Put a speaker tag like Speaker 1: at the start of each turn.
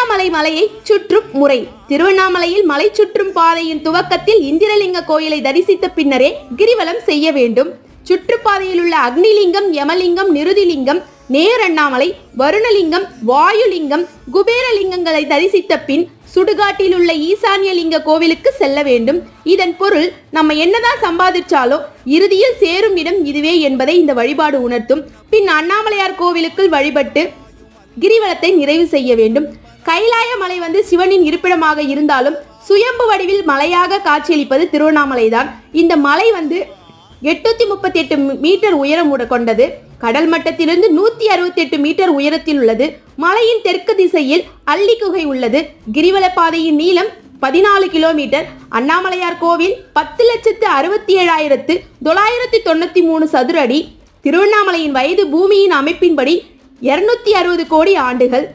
Speaker 1: திருவண்ணாமலை மலையை சுற்றும் முறை. திருவண்ணாமலையில் மலை சுற்றும் பாதையின் துவக்கத்தில் இந்திரலிங்க கோயிலை தரிசித்த பின்னரே கிரிவலம் செய்ய வேண்டும். சுற்றுப்பாதையில் உள்ள அக்னிலிங்கம் யமலிங்கம் நிருதிலிங்கம் நேரண்ணாமலை வருணலிங்கம் வாயுலிங்கம் குபேரலிங்கங்களை தரிசித்த பின் சுடுகாட்டில் உள்ள ஈசான்யலிங்க கோவிலுக்கு செல்ல வேண்டும். இதன் பொருள் நம்ம என்னதான் சம்பாதிச்சாலும் இறுதியில் சேரும் இடம் இதுவே என்பதை இந்த வழிபாடு உணர்த்தும். பின் அண்ணாமலையார் கோவிலுக்குள் வழிபட்டு கிரிவலத்தை நிறைவு செய்ய வேண்டும். கைலாய மலை வந்து சிவனின் இருப்பிடமாக இருந்தாலும் சுயம்பு வடிவில் மலையாக காட்சியளிப்பது திருவண்ணாமலைதான். இந்த மலை வந்து எட்நூத்தி முப்பத்தி எட்டு மீட்டர் உயரம் கொண்டது. கடல் மட்டத்திலிருந்து நூத்தி அறுபத்தி எட்டு மீட்டர் உயரத்தில் உள்ளது. மலையின் தெற்கு திசையில் அள்ளி குகை உள்ளது. கிரிவல பாதையின் நீளம் பதினாலு கிலோமீட்டர். அண்ணாமலையார் கோவில் பத்து லட்சத்து அறுபத்தி ஏழாயிரத்து தொள்ளாயிரத்தி தொண்ணூத்தி மூணு சதுர அடி திருவண்ணாமலையின் வயது பூமியின் அமைப்பின்படி இருநூத்தி அறுபது கோடி ஆண்டுகள்.